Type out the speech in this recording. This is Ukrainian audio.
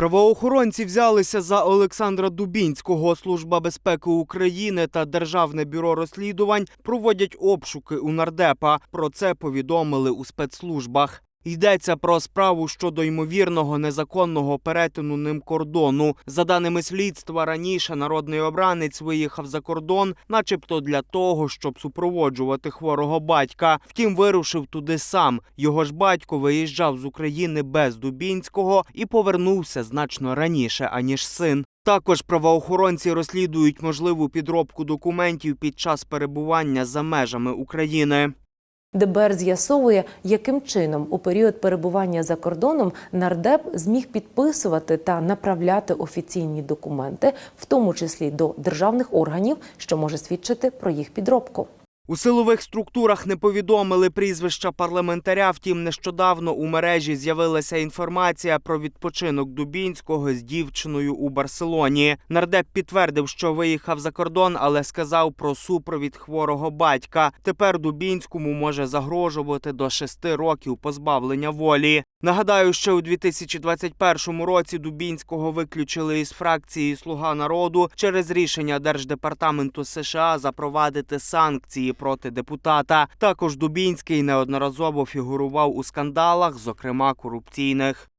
Правоохоронці взялися за Олександра Дубінського. Служба безпеки України та Державне бюро розслідувань проводять обшуки у нардепа. Про це повідомили у спецслужбах. Йдеться про справу щодо ймовірного незаконного перетину ним кордону. За даними слідства, раніше народний обранець виїхав за кордон, начебто для того, щоб супроводжувати хворого батька. Втім, вирушив туди сам. Його ж батько виїжджав з України без Дубінського і повернувся значно раніше, аніж син. Також правоохоронці розслідують можливу підробку документів під час перебування за межами України. ДБР з'ясовує, яким чином у період перебування за кордоном нардеп зміг підписувати та направляти офіційні документи, в тому числі до державних органів, що може свідчити про їх підробку. У силових структурах не повідомили прізвища парламентаря. Втім, нещодавно у мережі з'явилася інформація про відпочинок Дубінського з дівчиною у Барселоні. Нардеп підтвердив, що виїхав за кордон, але сказав про супровід хворого батька. Тепер Дубінському може загрожувати до шести років позбавлення волі. Нагадаю, що у 2021 році Дубінського виключили із фракції Слуга народу через рішення Держдепартаменту США запровадити санкції проти депутата. Також Дубінський неодноразово фігурував у скандалах, зокрема корупційних.